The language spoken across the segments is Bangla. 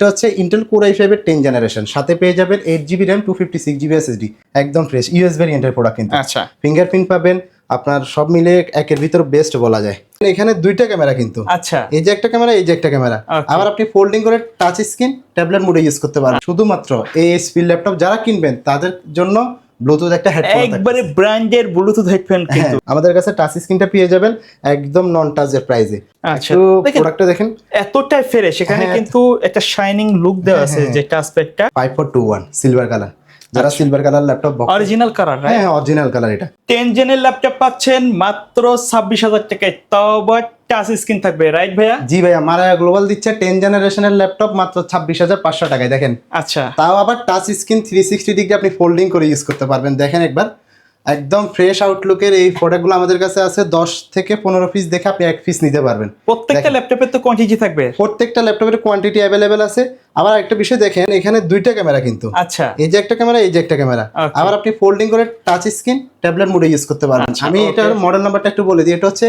এটা হচ্ছে ইন্টেল কোর আই ফাইভের টেন জেনারেশন সাথে পেয়ে যাবেন eight GB RAM two fifty six GB SSD একদম ফ্রেশ ইউএস ভ্যারিয়েন্টের প্রোডাক্ট কিন্তু। আচ্ছা। ফিঙ্গারপ্রিন্ট পাবেন। আপনার সব মিলে একের ভিতর বেস্ট বলা যায়। এখানে দুইটা ক্যামেরা কিন্তু। আচ্ছা। এই যে একটা ক্যামেরা এই যে একটা ক্যামেরা আবার আপনি ফোল্ডিং করে টাচ স্ক্রিন ট্যাবলেট মোডে ইউজ করতে পারেন। শুধুমাত্র এই এসপি ল্যাপটপ যারা কিনবেন তাদের জন্য ব্লুটুথ একটা হেডফোন একবারে ব্র্যান্ডের ব্লুটুথ হেডফোন কিন্তু। আমাদের কাছে টাচ স্ক্রিনটা পেয়ে যাবেন একদম নন টাচের প্রাইসে আচ্ছা। প্রোডাক্টটা দেখেন এতটাই ফেরে সেখানে হ্যাঁ। কিন্তু একটা শাইনিং লুক দেওয়া আছে যে যেটা অ্যাসপেক্টটা five four two one silver colour যারা silver colour laptop original colour হ্যাঁ অরিজিনাল কালার এটা। টেন জেনের ল্যাপটপ পাচ্ছেন মাত্র ছাব্বিশ হাজার টাকায়। তাও টাচ স্ক্রিন থাকবে রাইট ভাইয়া? জি ভাইয়া মারায়া গ্লোবাল দিচ্ছে টেন জেনারেশনের ল্যাপটপ মাত্র ছাব্বিশ হাজার পাঁচশো টাকায় দেখেন। আচ্ছা। তাও আবার touch screen three sixty degree আপনি ফোল্ডিং করে ইউজ করতে পারবেন। দেখেন একবার। একদম ফ্রেশ আউটলুকের এই প্রোডাক্টগুলো আমাদের কাছে আছে দশ থেকে পনেরো পিস দেখে আপনি এক পিস নিতে পারবেন। প্রত্যেকটা ল্যাপটপের তো কোয়ান্টিটি থাকবে। প্রত্যেকটা ল্যাপটপের কোয়ান্টিটি অ্যাভেলেবেল আছে। আবার একটা বিষয় দেখেন এখানে দুইটা ক্যামেরা কিন্তু। আচ্ছা। এই যে একটা ক্যামেরা এই যে একটা ক্যামেরা. আবার আপনি ফোল্ডিং করে টাচ স্ক্রিন ট্যাবলেট মোডে ইউজ করতে পারবেন। আচ্ছা, আমি এটার মডেল নাম্বারটা একটু বলে দিই। এটা হচ্ছে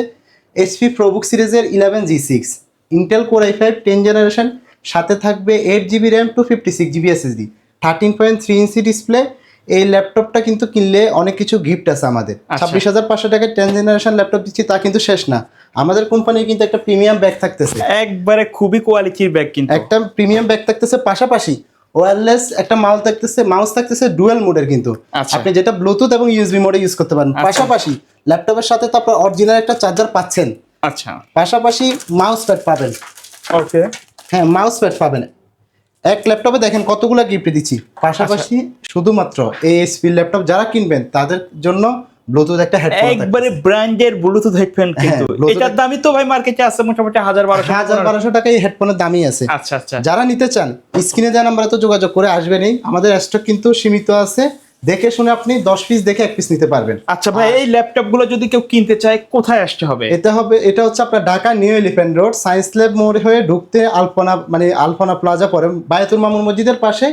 এইচপি প্রোবুক সিরিজের eleven G six Intel core I five ten generation সাথে থাকবে eight GB RAM two fifty six GB SSD thirteen point three inch display এই ল্যাপটপটা কিন্তু কিনলে অনেক কিছু গিফট আছে আমাদের। আচ্ছা। ছাব্বিশ হাজার পাঁচশো টাকায় টেন জেনারেশন ল্যাপটপ দিচ্ছি তা কিন্তু শেষ না। আমাদের কোম্পানির কিন্তু একটা প্রিমিয়াম ব্যাগ থাকতেছে। একবারে খুবই কোয়ালিটির ব্যাগ কিন্তু। একটা প্রিমিয়াম ব্যাগ থাকতেছে পাশাপাশি ওয়্যারলেস একটা মাউস থাকতেছে মাউস থাকতেছে ডুয়েল মোডের কিন্তু। আচ্ছা। আপনি যেটা ব্লুটুথ এবং ইউএসবি মোডে ইউজ করতে পারেন। আচ্ছা। পাশাপাশি ল্যাপটপের সাথে তো আপনার অরিজিনাল একটা চার্জার পাচ্ছেন। আচ্ছা। পাশাপাশি মাউস প্যাড পাবেন। ওকে হ্যাঁ মাউস প্যাড পাবেন। এক ল্যাপটপে দেখেন কতগুলো গিফট দিচ্ছি। পাশাপাশি শুধুমাত্র এএসপি ল্যাপটপ যারা কিনবেন তাদের জন্য ব্লুটুথ একটা হেডফোন একবারে ব্র্যান্ডের ব্লুটুথ হেডফোন কিন্তু। এটার দামই তো ভাই মার্কেটে আছে মোটামুটি হাজার বারোশো হাজার বারোশো টাকা এই হেডফোনের দামই আছে। আচ্ছা আচ্ছা। যারা নিতে চান স্ক্রিনে দেওয়া নাম্বারে তো যোগাযোগ করে আসবেনই। আমাদের স্টক কিন্তু সীমিত আছে। দেখে শুনে আপনি দশ পিস দেখে এক পিস নিতে পারবেন। আচ্ছা ভাই এই ল্যাপটপগুলো যদি কেউ কিনতে চায় কোথায় আসতে হবে? এটা হবে এটা হচ্ছে আপনার Dhaka new elephant road science lab মোড় হয়ে ঢুকতে আলপনা মানে আলপনা প্লাজা পরে বায়তুল মামুন মসজিদের পাশে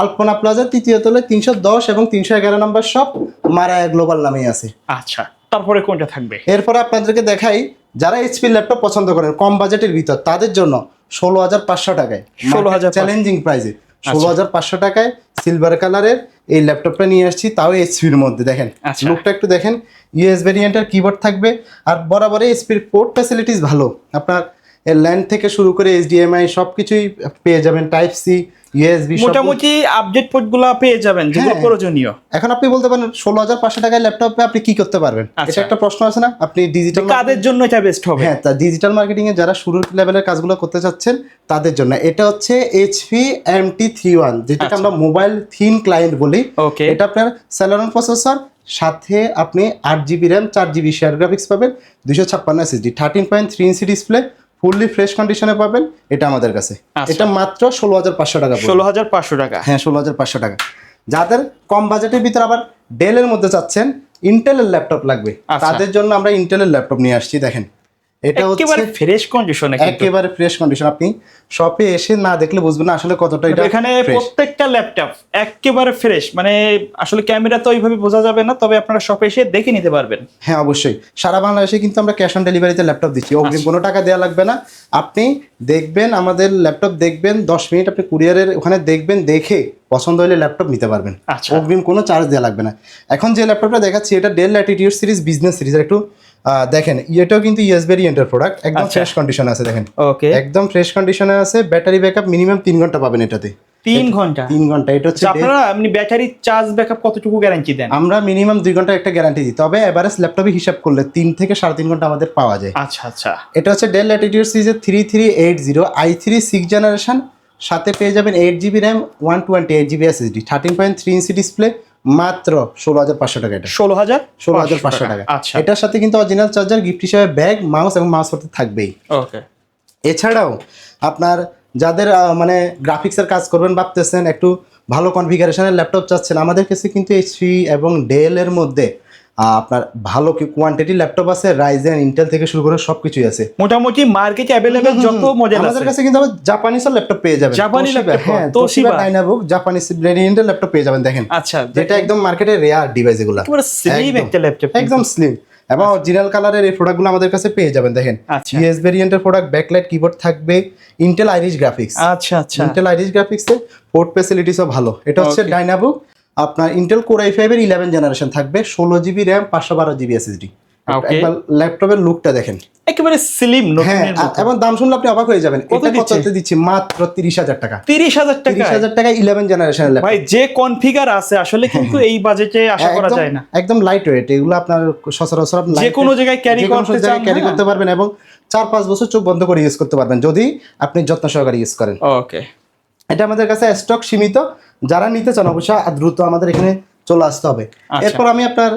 আলপনা প্লাজা তৃতীয় তলে তিনশো দশ এবং তিনশো এগারো নম্বর শপ মারায়া গ্লোবাল নামেই আছে। আচ্ছা তারপরে কোনটা থাকবে? এরপরে আপনাদেরকে দেখাই যারা এইচপি ল্যাপটপ পছন্দ করেন কম বাজেটের ভিতর তাদের জন্য ষোলো হাজার পাঁচশো টাকায়। 16,500 চ্যালেঞ্জিং প্রাইসে ষোলো হাজার পাঁচশো টাকায় সিলভার কালারের এই ল্যাপটপটা নিয়ে আসছি তাও এসপির মধ্যে দেখেন। আচ্ছা। লুকটা একটু দেখেন। ইউএস ভেরিয়েন্টের কিবোর্ড থাকবে আর বরাবরই এসপির পোর্ট ফ্যাসিলিটিস ভালো। আপনার এর ল্যান্ড থেকে শুরু করে এইচডিএমআই সব কিছুই পেয়ে যাবেন টাইপ সি ইউএসবি মোটামুটি আপডেট পোর্টগুলো পেয়ে যাবেন যেগুলো হ্যাঁ। প্রয়োজনীয়। এখন আপনি বলতে পারেন ষোলো হাজার পাঁচশো টাকায় ল্যাপটপে আপনি কি করতে পারবেন? আচ্ছা। এটা একটা প্রশ্ন আছে না? আপনি ডিজিটাল কাদের জন্য এটা বেস্ট হবে? হ্যাঁ তা ডিজিটাল মার্কেটিং এ যারা শুরুর লেভেলের কাজগুলো করতে চাচ্ছেন তাদের জন্য। এটা হচ্ছে HP M T three one যেটাকে আচ্ছা। আমরা মোবাইল থিন ক্লায়েন্ট বলি। ওকে এটা আপনার স্যালোরন প্রসেসর সাথে আপনি আট জিবি র্যাম চার জিবি শেয়ার গ্রাফিক্স পাবেন দুশো ছাপ্পান্ন SSD thirteen point three inch display fully fresh কন্ডিশনে পাবেন এটা আমাদের কাছে। আচ্ছা। এটা মাত্র ষোলো হাজার পাঁচশো টাকা ষোলো হাজার পাঁচশো টাকা? হ্যাঁ ষোলো হাজার পাঁচশো টাকা। যাদের কম বাজেটের ভিতরে আবার ডেলের মধ্যে চাচ্ছেন ইন্টেলের ল্যাপটপ লাগবে। আচ্ছা। তাদের জন্য আমরা ইন্টেলের ল্যাপটপ নিয়ে আসছি দেখেন। এটা একেবারে হচ্ছে ফ্রেশ কন্ডিশনে একেবারে ফ্রেশ কন্ডিশন আপনি শপে এসে না দেখলে বুঝবেন না আসলে কতটা এটা এখানে প্রত্যেকটা ল্যাপটপ একেবারে ফ্রেশ মানে আসলে ক্যামেরা তো ওইভাবে বোঝা যাবে না তবে আপনারা শপে এসে দেখে নিতে পারবেন। হ্যাঁ অবশ্যই। সারা বাংলাদেশে কিন্তু আমরা ক্যাশ অন ডেলিভারিতে ল্যাপটপ দিচ্ছি। অগ্রিম আচ্ছা। কোনো টাকা দেওয়া লাগবে না। আপনি দেখবেন আমাদের ল্যাপটপ দেখবেন দশ মিনিট আপনি কুরিয়ারের ওখানে দেখবেন দেখে পছন্দ হলে ল্যাপটপ নিতে পারবেন। আচ্ছা। অগ্রিম কোনো চার্জ দেওয়া লাগবে না। এখন যে ল্যাপটপটা দেখাচ্ছি এটা Dell Latitude series business series একটু দেখেন এটাও কিন্তু ইউএস ভেরিয়েন্টের প্রোডাক্ট একদম আচ্ছা। ফ্রেশ কন্ডিশনে আছে দেখেন। ওকে একদম ফ্রেশ কন্ডিশনে আছে ব্যাটারি ব্যাকআপ মিনিমাম তিন ঘণ্টা পাবেন এটাতে। তিন ঘণ্টা? তিন ঘণ্টা এটা হচ্ছে আচ্ছা, আপনারা আপনি ব্যাটারি চার্জ ব্যাকআপ কতটুকু গ্যারান্টি দেন? আমরা মিনিমাম দুই ঘণ্টা একটা গ্যারান্টি দিই তবে এভারেজ ল্যাপটপে হিসাব করলে তিন থেকে সাড়ে তিন ঘণ্টা আমাদের পাওয়া যায়। আচ্ছা আচ্ছা। এটা হচ্ছে ডেল ল্যাটিটিউড সিরিজের three three eight zero I three six generation সাথে পেয়ে যাবেন eight GB RAM one twenty eight GB SSD thirteen point three inch display মাত্র ষোলো হাজার পাঁচশো টাকা এটা। ষোলো হাজার ষোলো হাজার পাঁচশো টাকা। আচ্ছা। এটার সাথে কিন্তু অরিজিনাল চার্জার গিফট হিসেবে ব্যাগ মাউস এবং মাউস করতে থাকবেই। ওকে। এছাড়াও আপনার যাদের মানে গ্রাফিক্সের কাজ করবেন ভাবতেছেন একটু ভালো কনফিগারেশনের ল্যাপটপ চাচ্ছেন আমাদের কাছে কিন্তু এইচপি এবং ডেল এর মধ্যে আপনার ভালো কোয়ান্টিটি ল্যাপটপ আছে রাইজেন ইন্টেল থেকে শুরু করে সব কিছুই আছে। মোটামুটি মার্কেটে অ্যাভেলেবেল যত মডেল আছে আমাদের কাছে কিন্তু আবার জাপানিজও ল্যাপটপ পেয়ে যাবেন। জাপানি laptop, হ্যাঁ। তোশিবা ডাইনাবুক জাপানিজ ভেরিয়েন্টের ল্যাপটপ পেয়ে যাবেন দেখেন। আচ্ছা যেটা একদম মার্কেটে রেয়ার ডিভাইস এগুলো। স্লিম একটা ল্যাপটপ একদম স্লিম এবং অরিজিনাল কালারের এই প্রোডাক্টগুলো আমাদের কাছে পেয়ে যাবেন দেখেন। আচ্ছা। ইএস ভেরিয়েন্টের প্রোডাক্ট ব্যাকলাইট কিবোর্ড থাকবে ইন্টেল আইরিশ গ্রাফিক্স আচ্ছা আচ্ছা। ইন্টেল আইরিশ গ্রাফিক্সের পোর্ট ফ্যাসিলিটিসও ভালো। এটা হচ্ছে. ডাইনাবুক আপনার ইন্টেল কোর আই ফাইভের ইলেভেন জেনারেশন থাকবে ষোলো জিবি র্যাম পাঁচশো বারো জিবি এসএসডি Okay. একবার ল্যাপটপের লুকটা দেখেন। একেবারে স্লিম হ্যাঁ এবং দাম শুনলে আপনি অবাক হয়ে যাবেন। এটা কততে দিচ্ছি? মাত্র তিরিশ হাজার টাকা। তিরিশ হাজার টাকা তিরিশ হাজার টাকা ইলেভেন জেনারেশনের ল্যাপটপ ভাই যে কনফিগার আছে আসলে কিন্তু এই বাজেটে আশা করা যায় না। একদম লাইট ওয়েট এগুলো আপনার সচরাচর আপনি যে কোনো জায়গায় ক্যারি করতে চান ক্যারি হ্যাঁ। করতে পারবেন এবং চার পাঁচ বছর চোখ বন্ধ করে ইউজ করতে পারবেন যদি আপনি যত্ন সহকারে ইউজ করেন। ওকে এটা আমাদের কাছে স্টক সীমিত। যারা নিতে চান অবশ্যই দ্রুত আমাদের এখানে চলে আসতে হবে। আচ্ছা। এরপর আমি আপনার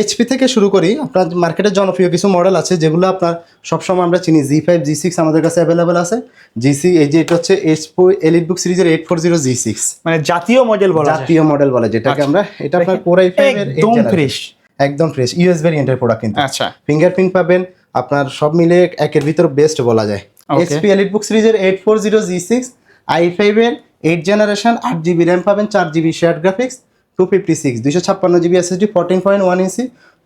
এইচপি থেকে শুরু করি। আপনার মার্কেটে জনপ্রিয় কিছু মডেল আছে যেগুলো আপনার সবসময় আমরা চিনি। জি ফাইভ জি সিক্স আমাদের কাছে অ্যাভেলেবেল আছে। জিসি এই যে এটা হচ্ছে এইচপো এলিট বুক সিরিজের eight four zero G six মানে জাতীয় মডেল বলা জাতীয় মডেল বলে যেটাকে আচ্ছা। আমরা এটা আপনার কোরাই ফাইভের একদম ফ্রেশ একদম ফ্রেশ ইউএস ভেরিয়েন্টের প্রোডাক্ট কিন্তু। আচ্ছা। ফিঙ্গারপ্রিন্ট পাবেন আপনার সব মিলে একের ভিতর বেস্ট বলা যায়. এইচপি এলিট বুক সিরিজের eight four zero G six I ফাইভের এইট জেনারেশন আট জিবি র্যাম পাবেন চার GB share graphics two fifty six দুশো ছাপ্পান্ন GB S SSD fourteen point one inch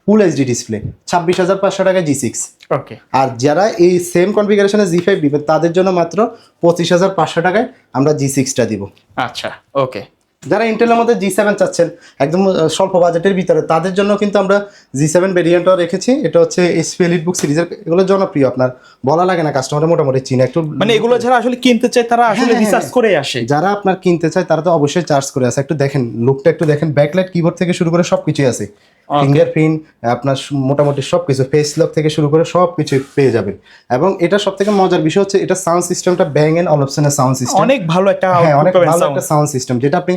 full HD display ছাব্বিশ হাজার পাঁচশো টাকা জি সিক্স ওকে আর যারা এই সেম কনফিগারেশনে জি ফাইভ দিবে তাদের জন্য মাত্র পঁচিশ হাজার পাঁচশো টাকায় আমরা জি সিক্সটা দিব। আচ্ছা ওকে যারা ইন্টেলের মধ্যে জি সেভেন চাচ্ছেন একদম স্বল্প বাজেটের ভিতরে তাদের জন্য কিন্তু আমরা জি সেভেন ভেরিয়েন্টও রেখেছি। এটা হচ্ছে এসপি এলিট বুক সিরিজের এগুলো জনপ্রিয় আপনার। বলা লাগে না কাস্টমার মোটামুটি চিনে। একটু মানে এগুলো যারা আসলে কিনতে চায় তারা আসলে হ্যাঁ, রিসার্চ করে আসে। যারা আপনার কিনতে চায় তারা তো অবশ্যই চার্জ করে আসে। একটু দেখেন লুকটা একটু দেখেন ব্যাকলাইট কিবোর্ড থেকে শুরু করে সব কিছুই আছে। ফিঙ্গারপ্রিন্ট আপনার মোটামুটি সব কিছু ফেস লক থেকে শুরু করে সব কিছু পেয়ে যাবেন। এবং এটা সব থেকে মজার বিষয় হচ্ছে এটা সাউন্ড সিস্টেমটা ব্যাং এন্ড অলপশনের সাউন্ড সিস্টেম অনেক ভালো একটা হ্যাঁ অনেক ভালো একটা সাউন্ড সিস্টেম যেটা আপনি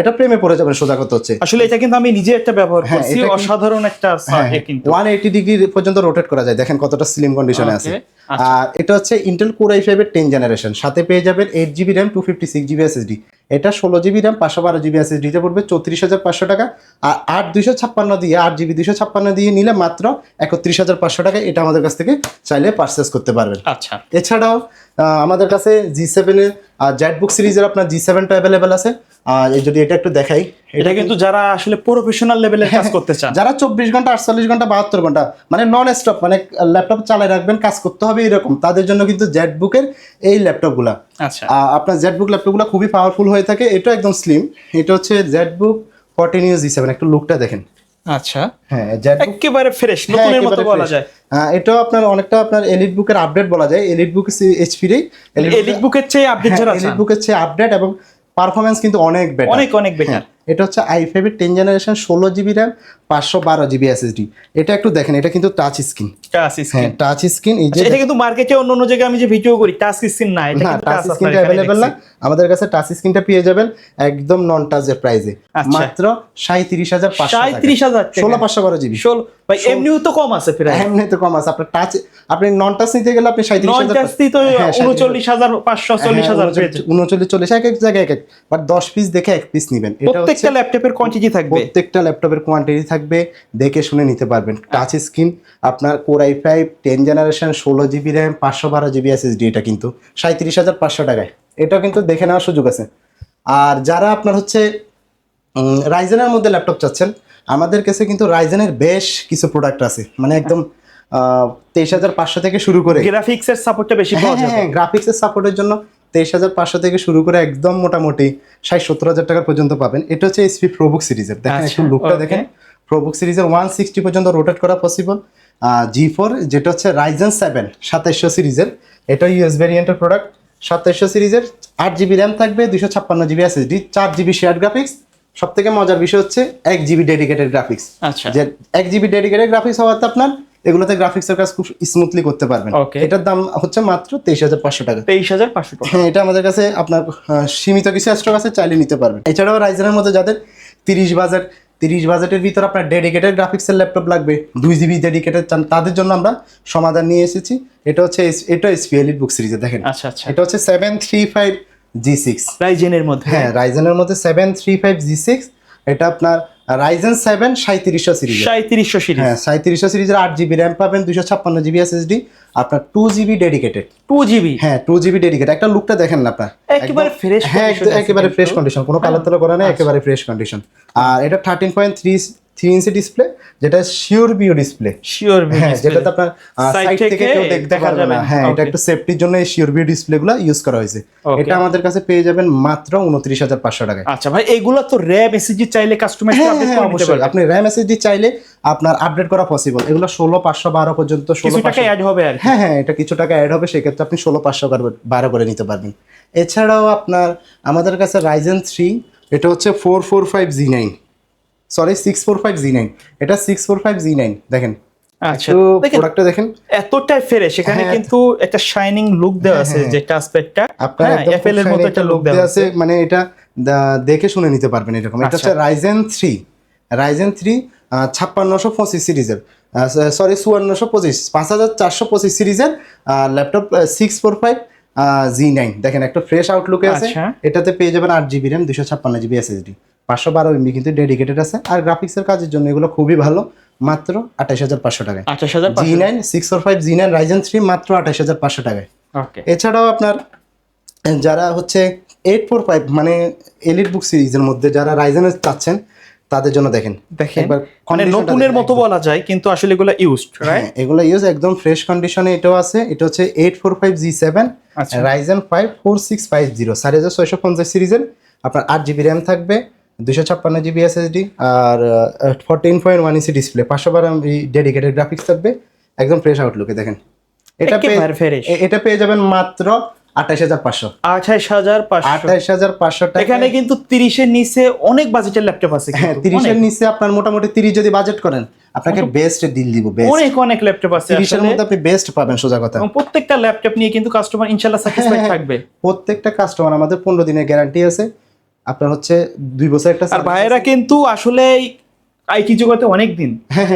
এটা প্রেমে পড়ে যাবেন সোজা কথা হচ্ছে। আসলে এটা কিন্তু আমি নিজে একটা ব্যবহার হ্যাঁ, করছি এটা অসাধারণ একটা sound এ কিন্তু। ওয়ান এইটি ডিগ্রি পর্যন্ত রোটেট করা যায় দেখেন কতটা স্লিম কন্ডিশনে আছে। Okay, আচ্ছা। আর এটা হচ্ছে ইন্টেল কোর আই ফাইভের টেন জেনারেশন সাথে পেয়ে যাবেন eight GB RAM two fifty six GB SSD এটা ষোলো জিবি র্যাম পাঁচশো বারো জিবি এসএসডিতে পড়বে চৌত্রিশ হাজার পাঁচশো টাকা। আর আট দুইশো ছাপ্পান্ন দিয়ে আট জিবি দুইশো ছাপ্পান্ন দিয়ে নিলে মাত্র একত্রিশ হাজার পাঁচশো টাকা এটা আমাদের কাছ থেকে চাইলে পারচেস করতে পারবেন। আচ্ছা। এছাড়াও আমাদের কাছে জি সেভেনের জেট বুক সিরিজের আপনার জি সেভেনটা অ্যাভেলেবেল আছে। আর যদি এটা একটু দেখাই এটা কিন্তু যারা আসলে প্রফেশনাল লেভেলের কাজ করতে চান। যারা চব্বিশ ঘণ্টা আটচল্লিশ ঘণ্টা বাহাত্তর ঘণ্টা মানে নন স্টপ মানে ল্যাপটপ চালায় রাখবেন কাজ করতে হবে এরকম। তাদের জন্য কিন্তু জেট বুকের এই ল্যাপটপগুলা আচ্ছা। আপনার জেট বুক ল্যাপটপগুলো খুবই পাওয়ারফুল হয়ে থাকে। এটা একদম স্লিম এটা হচ্ছে ZBook fourteen use G seven একটু লুকটা দেখেন। আচ্ছা। হ্যাঁ একেবারে ফ্রেশ হ্যাঁ, নতুনের মতো বলা যায়। এটাও আপনার অনেকটা আপনার এলিট বুকের আপডেট বলা যায়। এলিট বুক এইচপির এলিট বুকের চেয়ে আপডেট যারা এলিট বুকের চেয়ে আপডেট এবং পারফরমেন্স কিন্তু অনেক বেটার অনেক অনেক বেটার এটা হচ্ছে আই ফাইভের টেন জেনারেশন ষোলো জিবি র্যাম পাঁচশো বারো জিবি এসএসডি এটা একটু দেখেন এটা কিন্তু টাচ স্ক্রিন টাচ হ্যাঁ স্ক্রিন টাচ স্ক্রিন এই যে এটা কিন্তু মার্কেটে অন্য অন্য জায়গায় আমি যে ভিডিও করি টাচ স্ক্রিন না এটা কিন্তু টাচ স্ক্রিনটা অ্যাভেলেবেল না। আমাদের কাছে টাচ স্ক্রিনটা পেয়ে যাবেন একদম নন টাচের প্রাইসে আচ্ছা। মাত্র সাঁত্রিশ হাজার পাঁচশো সাঁত্রিশ হাজার ষোলো পাঁচশো বারো জিবি ষোলো ভাই এমনিও তো কম আছে প্রায়। এমনি তো কম আছে। আপনার টাচ আপনি নন টাচ নিতে গেলে আপনি সাঁত্রিশ নন টাচ তো হ্যাঁ, উনচল্লিশ হাজার পাঁচশো চল্লিশ হাজার উনচল্লিশ চল্লিশ এক এক জায়গায় এক এক বাট দশ পিস দেখে এক পিস নেবেন। এটা প্রত্যেকটা ল্যাপটপের কোয়ান্টিটি থাকবে প্রত্যেকটা ল্যাপটপের কোয়ান্টিটি থাকবে। দেখে শুনে নিতে পারবেন। টাচ স্ক্রিন আপনার core I five ten generation ষোলো জিবি র্যাম পাঁচশো বারো জিবি এসএসডি এটা কিন্তু। সাঁত্রিশ হাজার পাঁচশো টাকায়। এটা কিন্তু দেখে নেওয়ার সুযোগ আছে। আর যারা আপনার হচ্ছে রাইজেনের মধ্যে ল্যাপটপ চাচ্ছেন আমাদের কাছে কিন্তু রাইজেনের বেশ কিছু প্রোডাক্ট আছে। মানে একদম তেইশ হাজার পাঁচশো থেকে শুরু করে। গ্রাফিক্সের সাপোর্টটা বেশি হ্যাঁ হ্যাঁ গ্রাফিক্সের সাপোর্টের জন্য তেইশ হাজার পাঁচশো থেকে শুরু করে একদম মোটামুটি ষাট সত্তর হাজার টাকা পর্যন্ত পাবেন। এটা হচ্ছে এসপি প্রোবুক সিরিজের। দেখেন আচ্ছা, একটু লুকটা দেখেন। প্রোবুক সিরিজের ওয়ান সিক্সটি পর্যন্ত রোটেট করা পসিবল জি ফোর যেটা হচ্ছে রাইজেন সেভেন সাতাইশশো সিরিজের। এটা ইউএস ভ্যারিয়েন্টের প্রোডাক্ট সাতাইশশো সিরিজের আট জিবি র্যাম থাকবে দুশো ছাপ্পান্ন জিবি এসএসডি চার জিবি শেয়ার গ্রাফিক্স সব থেকে মজার বিষয় হচ্ছে এক জিবি ডেডিকেটেড গ্রাফিক্স আচ্ছা। যে এক জিবি ডেডিকেটেড গ্রাফিক্স হওয়াতে আপনার এগুলোতে গ্রাফিক্সের কাজ খুব স্মুথলি করতে পারবেন. এটার দাম হচ্ছে মাত্র তেইশ হাজার পাঁচশো টাকা। তেইশ হাজার পাঁচশো টাকা। হ্যাঁ এটা আমাদের কাছে আপনার সীমিত কিছু স্টক আছে চাইলে নিতে পারবেন। এছাড়াও রাইজেনের মধ্যে যাদের তিরিশ বাজেট তিরিশ বাজেটের ভিতর আপনার ডেডিকেটেড গ্রাফিক্সের ল্যাপটপ লাগবে দুই জিবি ডেডিকেটেড চান তাদের জন্য আমরা সমাধান নিয়ে এসেছি। এটা হচ্ছে এটা এসপিএলিট বুক সিরিজে দেখেন। আচ্ছা আচ্ছা। এটা হচ্ছে seven three five G six রাইজেনের মধ্যে? হ্যাঁ রাইজেনের মধ্যে seven three five G six এটা আপনার রাইজেন সেভেন সাঁত্রিশশো সিরিজ সাঁত্রিশশো সিরিজ। হ্যাঁ সাঁত্রিশশো সিরিজের আট জিবি র্যাম পাবেন দুশো ছাপ্পান্ন জিবি এসএসডি আপনার two GB dedicated two GB? হ্যাঁ টু জিবি ডেডিকেটেড একটা লুকটা দেখেন না আপনার। একেবারে ফ্রেশ হ্যাঁ একেবারে ফ্রেশ কন্ডিশন কোনো কালার তালা করা নেই একেবারে ফ্রেশ কন্ডিশন আর এটা thirteen point three three inch display যেটা শিওর বিও ডিসপ্লে শিওর হ্যাঁ যেটাতে আপনার সাইড থেকে কেউ দেখতে দেখা পারবে না। হ্যাঁ এটা একটু সেফটির জন্য এই শিওর বিও ডিসপ্লে গুলো ইউজ করা হয়েছে। এটা আমাদের কাছে পেয়ে যাবেন মাত্র উনত্রিশ হাজার পাঁচশো টাকায়। আচ্ছা ভাই এগুলো তো র্যাম এসএসডি চাইলে কাস্টমাইজ হ্যাঁ আপডেট হ্যাঁ অবশ্যই। আপনি র্যাম এসএসডি চাইলে আপনার আপডেট করা পসিবল এগুলো ষোলো পাঁচশো বারো পর্যন্ত ষোলো টাকা অ্যাড হবে আর হ্যাঁ হ্যাঁ এটা কিছু টাকা অ্যাড হবে সেক্ষেত্রে আপনি ষোলো পাঁচশো বারো করে নিতে পারবেন। এছাড়াও আপনার আমাদের কাছে রাইজেন থ্রি এটা হচ্ছে four four five G nine sorry six four five G nine এটা six four five G nine দেখেন। আচ্ছা। প্রোডাক্টটা দেখেন এতটাই ফ্রেশ এখানে হ্যাঁ। কিন্তু একটা শাইনিং লুক দেওয়া আছে হ্যাঁ, অ্যাসপেক্টটা আপনার হ্যাঁ এর মতো একটা লুক দেওয়া আছে। মানে এটা দেখে শুনে নিতে পারবেন এরকম। এটা হচ্ছে আচ্ছা। রাইজেন থ্রি রাইজেন থ্রি ছাপ্পান্নশো পঁচিশ সিরিজের। সরি চুয়ান্নশো পঁচিশ পাঁচ হাজার চারশো পঁচিশ সিরিজের laptop six four five G nine দেখেন একটা ফ্রেশ আউটলুকে আছে। আচ্ছা। এটাতে পেয়ে যাবেন আট জিবি র্যাম দুশো ছাপ্পান্ন জিবি এসএসডি পাঁচশো বারো এমবি কিন্তু ডেডিকেটেড আছে। আর গ্রাফিক্সের কাজের জন্য এগুলো খুবই ভালো মাত্র আঠাশ হাজার পাঁচশো টাকায়। আঠাশ হাজার G nine six four five G nine Ryzen three মাত্র আঠাশ হাজার পাঁচশো টাকায়। ওকে এছাড়াও আপনার যারা হচ্ছে এইট ফোর ফাইভ মানে এলিট বুক সিরিজের মধ্যে যারা রাইজেনের চাচ্ছেন তাদের জন্য দেখেন। দেখেন মানে নতুনের মতো বলা যায় কিন্তু আসলে এগুলো ইউজড রাইট হ্যাঁ এগুলো ইউজ একদম ফ্রেশ কন্ডিশনে এটাও আছে। এটা হচ্ছে eight four five G seven. Ryzen five four six five zero চার হাজার ছয়শো পঞ্চাশ সিরিজের। আপনার আট জিবি র্যাম থাকবে দুশো ছাপ্পান্ন জিবি এসএসডি আর fourteen point one inch display পাঁচশো বারো ডেডিকেটেড গ্রাফিক্স থাকবে একদম ফ্রেশ আউটলুকে দেখেন। এটা এটা পেয়ে যাবেন মাত্র আঠাশ হাজার পাঁচশো। আঠাশ হাজার আঠাশ হাজার পাঁচশো টাকা। এখানে কিন্তু তিরিশের নিচে অনেক বাজেটের ল্যাপটপ আছে হ্যাঁ তিরিশের নিচে আপনার মোটামুটি তিরিশ যদি বাজেট করেন আপনাকে বেস্ট ডিল দিব বেস্ট অনেক অনেক ল্যাপটপ আছে তিরিশের মধ্যে আপনি বেস্ট পাবেন সোজা কথা। প্রত্যেকটা ল্যাপটপ নিয়ে কিন্তু কাস্টমার ইনশাল্লাহ স্যাটিসফাইড থাকবে। প্রত্যেকটা কাস্টমার আমাদের পনেরো দিনের গ্যারান্টি আছে। আপনার হচ্ছে দুই বছর একটা আর ভাইয়েরা কিন্তু আসলে আইটি জগতে অনেক দিন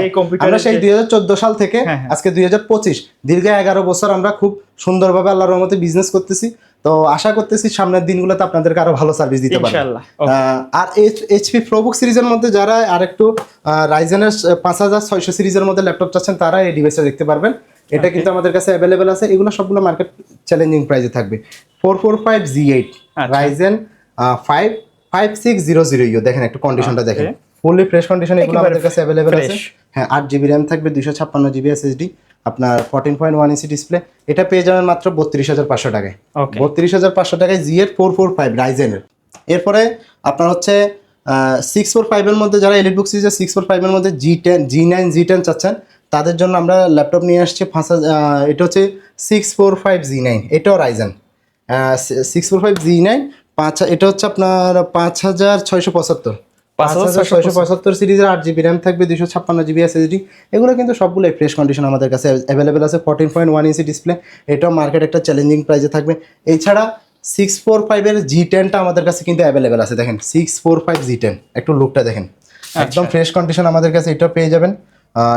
এই কম্পিউটার আমরা সেই দুই সাল থেকে হ্যাঁ, হ্যাঁ। আজকে দুই হাজার পঁচিশ দীর্ঘ এগারো বছর আমরা খুব সুন্দরভাবে আল্লাহর রহমতে বিজনেস করতেছি। তো আশা করতেছি সামনের দিনগুলোতে আপনাদেরকে আরও ভালো সার্ভিস দিতে আহ, আর এইচপি প্রোবুক সিরিজের মধ্যে যারা আরেকটু রাইজেনের পাঁচ হাজার ছয়শো সিরিজের মধ্যে ল্যাপটপ চাচ্ছেন তারা এই ডিভাইসটা দেখতে পারবেন। এটা কিন্তু আমাদের কাছে অ্যাভেলেবেল আছে। এগুলো সবগুলো মার্কেট চ্যালেঞ্জিং প্রাইসে থাকবে। Four four five G eight. Ryzen five five six zero zero U দেখেন একটু কন্ডিশনটা দেখেন। ফুললি ফ্রেশ কন্ডিশন এগুলো আমাদের কাছে অ্যাভেলেবেল আছে। হ্যাঁ আট জিবি র্যাম থাকবে দুশো ছাপ্পান্ন জিবি এসএসডি আপনার fourteen point one inch display এটা পেয়ে যাবেন মাত্র বত্রিশ হাজার পাঁচশো টাকায়। বত্রিশ হাজার পাঁচশো টাকায় জি এর ফোর ফোর ফাইভ রাইজেনের এরপরে আপনার হচ্ছে সিক্স ফোর ফাইভের মধ্যে যারা এলিট বুক সিরিজের সিক্স ফোর ফাইভের মধ্যে G ten G nine G ten চাচ্ছেন তাদের জন্য আমরা ল্যাপটপ নিয়ে আসছি পাঁচ হাজার এটা হচ্ছে six four five G nine এটাও Ryzen six four five G nine পাঁচ এটা হচ্ছে আপনার পাঁচ হাজার ছয়শো পঁচাত্তর। পাঁচ হাজার ছয়শো পঁচাত্তর। সিরিজের আট জিবি র্যাম থাকবে দুশো ছাপ্পান্ন জিবি এসএসডি। এগুলো কিন্তু সবগুলো ফ্রেশ কন্ডিশন আমাদের কাছে অ্যাভেলেবেল আছে। Fourteen point one inch display এটাও মার্কেট একটা চ্যালেঞ্জিং প্রাইসে থাকবে। এছাড়া সিক্স ফোর ফাইভের জি টেনটা আমাদের কাছে কিন্তু অ্যাভেলেবেল আছে। দেখেন six four five G ten একটু লুকটা দেখেন। একদম ফ্রেশ কন্ডিশন আমাদের কাছে এটাও পেয়ে যাবেন।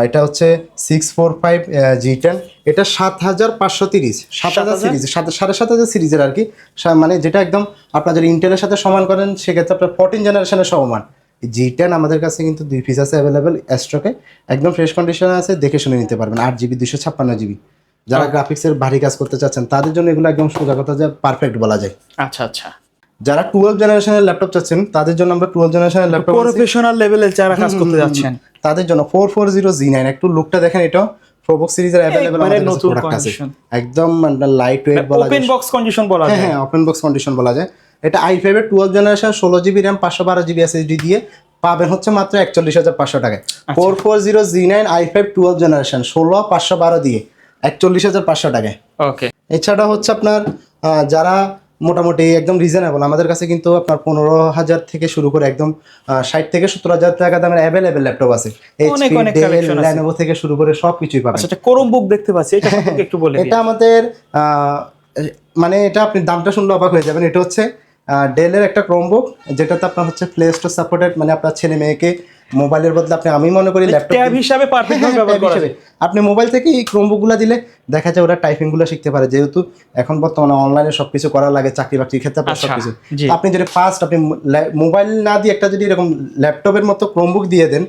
এটা হচ্ছে six four five G ten এটা সাত হাজার পাঁচশো তিরিশ। সাত হাজার সিরিজ সাড়ে সাত হাজার সিরিজের আর কি। মানে যেটা একদম আপনার যদি ইন্টেলের সাথে সমান করেন সেক্ষেত্রে আপনার ফোরটিন জেনারেশনের সমান। জি টেন আমাদের কাছে কিন্তু দুই পিস আছে অ্যাভেলেবেল স্টকে একদম ফ্রেশ কন্ডিশনে আছে দেখে শুনে নিতে পারবেন। আট জিবি দুশো ছাপ্পান্ন জিবি যারা গ্রাফিক্সের ভারী কাজ করতে চাচ্ছেন তাদের জন্য এগুলো একদম সোজা কথা যে পারফেক্ট বলা যায়। আচ্ছা আচ্ছা। যারা টুয়েলভ জেনারেশনের ল্যাপটপ চাচ্ছেন তাদের জন্য আমরা টুয়েলভ জেনারেশনের ল্যাপটপ প্রফেশনাল লেভেলের যারা কাজ করতে যাচ্ছেন। তাদের জন্য four four zero G nine একটু লুকটা দেখেন এটা। প্রোবক্স সিরিজের আমাদের নতুন আছে। একদম লাইট ওয়েট বলা যায়। ওপেন বক্স কন্ডিশন বলা হ্যাঁ যায়। হ্যাঁ ওপেন বক্স কন্ডিশন বলা যায়। এটা আই ফাইভের টুয়েলভ জেনারেশন ষোলো জিবি র্যাম পাঁচশো বারো জিবি এসএসডি দিয়ে পাবেন হচ্ছে মাত্র একচল্লিশ হাজার পাঁচশো টাকায়। Four four zero G nine I five twelve generation ষোলো পাঁচশো বারো দিয়ে একচল্লিশ হাজার পাঁচশো টাকায়। ওকে এছাড়া হচ্ছে আপনার যারা মোটামুটি একদম রিজনেবল আমাদের কাছে কিন্তু আপনার পনেরো হাজার থেকে শুরু করে একদম ষাট থেকে সত্তর হাজার টাকা দামের অ্যাভেলেবেল ল্যাপটপ আছে। ল্যানোভো থেকে শুরু করে সব কিছুই পাবেন। আচ্ছা করম বুক দেখতে পাচ্ছি। এটা একটু বলে এটা আমাদের আহ, মানে এটা আপনি দামটা শুনলে অবাক হয়ে যাবেন। এটা হচ্ছে ডেলের একটা ক্রোমবুক যেটাতে আপনার হচ্ছে প্লে স্টোর সাপোর্টেড মানে আপনার ছেলে মেয়েকে মোবাইলের বদলে আপনি আমি মনে করি ল্যাপটপ ট্যাব হিসাবে পারফেক্ট ব্যবহার করা আপনি মোবাইল থেকে এই ক্রোমবুকগুলো দিলে দেখা যায় ওরা টাইপিংগুলো শিখতে পারে। যেহেতু এখন বর্তমানে অনলাইনে সবকিছু করা লাগে চাকরি বাকরির ক্ষেত্রে আপনার কিছু সবকিছু। আপনি যদি ফার্স্ট আপনি মোবাইল না দিয়ে একটা যদি এরকম ল্যাপটপের মতো ক্রোমবুক দিয়ে দেন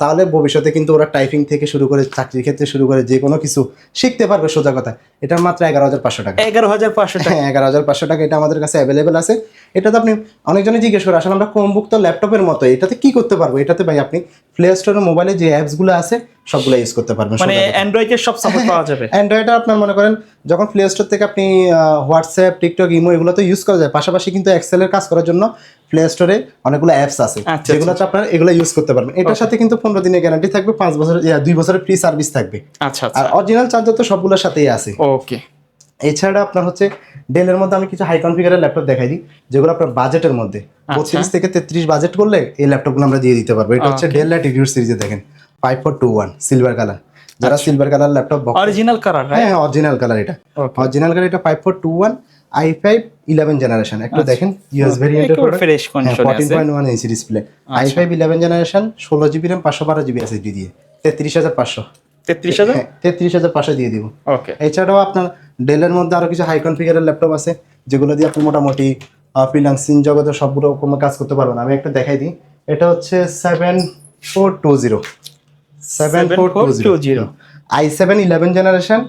তাহলে ভবিষ্যতে কিন্তু ওরা টাইপিং থেকে শুরু করে চাকরির ক্ষেত্রে শুরু করে যে কোনো কিছু শিখতে পারবে সোজা কথা। এটা মাত্র এগারো হাজার পাঁচশো টাকা। এগারো হাজার পাঁচশো টাকা। হ্যাঁ এগারো হাজার পাঁচশো টাকা এটা আমাদের কাছে অ্যাভেলেবেল আছে। এটা তো আপনি অনেকজনে জিজ্ঞেস করে আসলে আমরা কমভুক্ত তো ল্যাপটপের মতো এটাতে কি করতে পারব? এটাতে ভাই আপনি প্লে স্টোরে মোবাইলে যে অ্যাপসগুলো আছে সবগুলো ইউজ করতে পারবেন মানে অ্যান্ড্রয়েডের সব সাপোর্ট পাওয়া যাবে? অ্যান্ড্রয়েডে আপনার মনে করেন যখন প্লে স্টোর থেকে আপনি হোয়াটসঅ্যাপ টিকটক ইমো এগুলো তো ইউজ করা যায় পাশাপাশি কিন্তু এক্সেলের কাজ করার জন্য প্লে স্টোরে অনেকগুলো অ্যাপস আছে আচ্ছা, যেগুলোতে আপনার এগুলো ইউজ করতে পারবেন। এটার সাথে কিন্তু পনেরো দিনের গ্যারান্টি থাকবে পাঁচ বছরের ইয়া, দুই বছরের ফ্রি সার্ভিস থাকবে। আচ্ছা আর আচ্ছা অরিজিনাল চার্জার তো সবগুলোর সাথেই আছে। ওকে এছাড়া আপনার হচ্ছে ডেলের মধ্যে আমি কিছু হাই কনফিগারের ল্যাপটপ দেখাই দিই যেগুলো আপনার বাজেটের মধ্যে। আচ্ছা। বত্রিশ থেকে তেত্রিশ বাজেট করলে এই ল্যাপটপগুলো আমরা দিয়ে দিতে পারব। এটা হচ্ছে ডেল ল্যাটিটিউড সিরিজে দেখেন five four two one silver colour যারা silver colour laptop original colour হ্যাঁ হ্যাঁ অরিজিনাল কালার এটা. অরিজিনাল কালার এটা five four two one I five eleven generation একটু দেখেন ইউএস ভেরিয়েন্টের condition A fourteen. Point one inch display I five eleven generation ষোলো জিবি র্যাম পাঁচশো বারো জিবি এসএসডি দিয়ে। তেত্রিশ হাজার পাঁচশো। তেত্রিশ হাজার? হ্যাঁ তেত্রিশ হাজার পাঁচশো দিয়ে দিব। ওকে এছাড়াও আপনার ডেলের মধ্যে আরও কিছু হাই কনফিগারের ল্যাপটপ আছে যেগুলো দিয়ে আপনি মোটামুটি ফ্রিলান্সিং জগতে সবগুলো কোনো কাজ করতে পারবেন আমি একটা দেখাই দিই। এটা হচ্ছে seven four two zero seven four two zero 7420 I seven eleven generation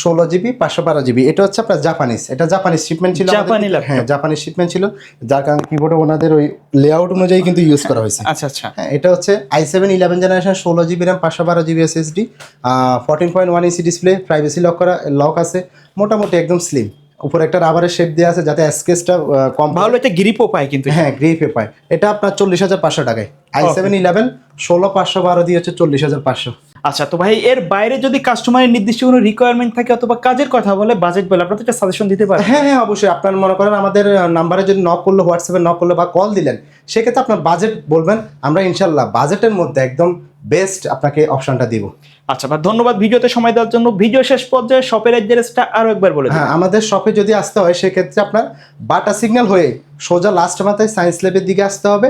ষোলো জিবি পাঁচশো বারো জিবি। এটা হচ্ছে আপনার জাপানিজ এটা জাপানিজ শিপমেন্ট ছিল জাপানি হ্যাঁ জাপানিজ শিপমেন্ট ছিল। যার কারণে কিবোর্ডে ওনাদের ওই লেআউট অনুযায়ী কিন্তু ইউজ করা হয়েছে। আচ্ছা আচ্ছা। হ্যাঁ এটা হচ্ছে আই সেভেন ইলেভেন জেনারেশন ষোলো জিবি র্যাম পাঁচশো বারো GB SSD fourteen point one inch display privacy lock করা লক আছে। মোটামুটি একদম স্লিম উপরে একটা রাবারের শেপ দেওয়া আছে যাতে স্কেচটা কম ভালো একটা গ্রিপও পায় কিন্তু হ্যাঁ গ্রিপে পায়। এটা আপনার চল্লিশ হাজার পাঁচশো টাকায়। আই সেভেন ইলেভেন ষোলো পাঁচশো বারো দিয়ে হচ্ছে চল্লিশ হাজার পাঁচশো। আচ্ছা তো ভাই এর বাইরে যদি কাস্টমারের নির্দিষ্ট কোনো রিকোয়ারমেন্ট থাকে অথবা কাজের কথা বলে বাজেট বলে আপনারা একটা সাজেশন দিতে পারেন। হ্যাঁ হ্যাঁ অবশ্যই। আপনার মনে করেন আমাদের নাম্বারে যদি নক করল হোয়াটসঅ্যাপে নক করল বা কল দিলেন সেক্ষেত্রে আপনার বাজেট বলবেন। আমরা ইনশাল্লাহ বাজেটের মধ্যে একদম বেস্ট আপনাকে অপশনটা দিব। আচ্ছা ভাই ধন্যবাদ ভিডিওতে সময় দেওয়ার জন্য। ভিডিও শেষ পর্যায়ে শপের অ্যাড্রেসটা আরও একবার বলে হ্যাঁ আমাদের শপে যদি আসতে হয় সেক্ষেত্রে আপনার বাটা সিগন্যাল হয়ে সোজা লাস্ট মাথায় সায়েন্স ল্যাবের দিকে আসতে হবে।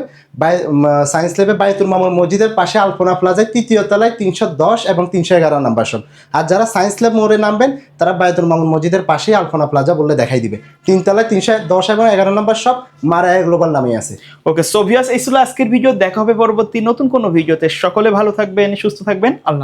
সায়েন্স ল্যাবে বায়তুল মামুন মসজিদের পাশে আলপনা প্লাজায় তৃতীয় তলায় তিনশো দশ এবং তিনশো এগারো নাম্বার শপ আর যারা সায়েন্স ল্যাব মোড়ে নামবেন, তারা বায়তুল মামুন মসজিদের পাশেই আলপনা প্লাজা বললে দেখাই দিবে। তিনতলায় তিনশো দশ এবং এগারো নাম্বার শপ মারায়া গ্লোবাল নামে আছে। ওকে সোভিয়াস এই আজকের ভিডিও দেখা হবে পরবর্তী নতুন কোনো ভিডিওতে সকলে ভালো থাকবেন, সুস্থ থাকবেন। আল্লাহ।